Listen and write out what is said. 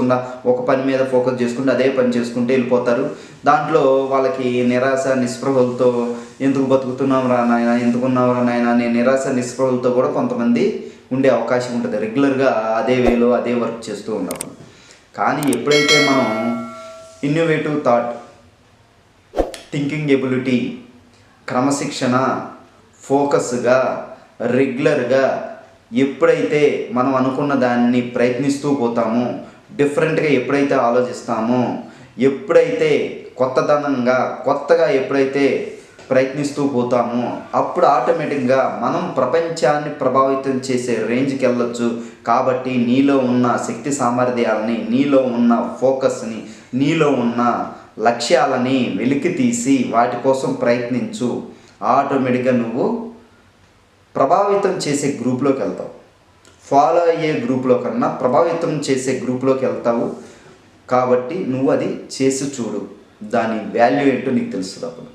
చేసుకుండా ఒక పని మీద ఫోకస్ చేసుకుంటే అదే పని చేసుకుంటూ వెళ్ళిపోతారు. దాంట్లో వాళ్ళకి నిరాశ నిస్పృహలతో ఎందుకు బతుకుతున్నాం రా నాయన ఎందుకున్నాం రా నాయన అనే నిరాశ నిస్పృహలతో కూడా కొంతమంది ఉండే అవకాశం ఉంటుంది. రెగ్యులర్గా అదే వేలో అదే వర్క్ చేస్తూ ఉండవు కానీ ఎప్పుడైతే మనం ఇన్నోవేటివ్ థాట్ థింకింగ్ ఎబిలిటీ క్రమశిక్షణ ఫోకస్గా రెగ్యులర్గా ఎప్పుడైతే మనం అనుకున్న దాన్ని ప్రయత్నిస్తూ పోతామో డిఫరెంట్గా ఎప్పుడైతే ఆలోచిస్తామో ఎప్పుడైతే కొత్తదనంగా కొత్తగా ఎప్పుడైతే ప్రయత్నిస్తూ పోతామో అప్పుడు ఆటోమేటిక్గా మనం ప్రపంచాన్ని ప్రభావితం చేసే రేంజ్కి వెళ్ళొచ్చు. కాబట్టి నీలో ఉన్న శక్తి సామర్థ్యాలని నీలో ఉన్న ఫోకస్ని నీలో ఉన్న లక్ష్యాలని వెలికి తీసి వాటి కోసం ప్రయత్నించు. ఆటోమేటిక్గా నువ్వు ప్రభావితం చేసే గ్రూప్లోకి వెళ్తావు. ఫాలో అయ్యే గ్రూప్లో కన్నా ప్రభావితం చేసే గ్రూప్లోకి వెళ్తావు. కాబట్టి నువ్వు అది చేసి చూడు. దాని వాల్యూ ఏంటో నీకు తెలుస్తుంది అప్పుడు.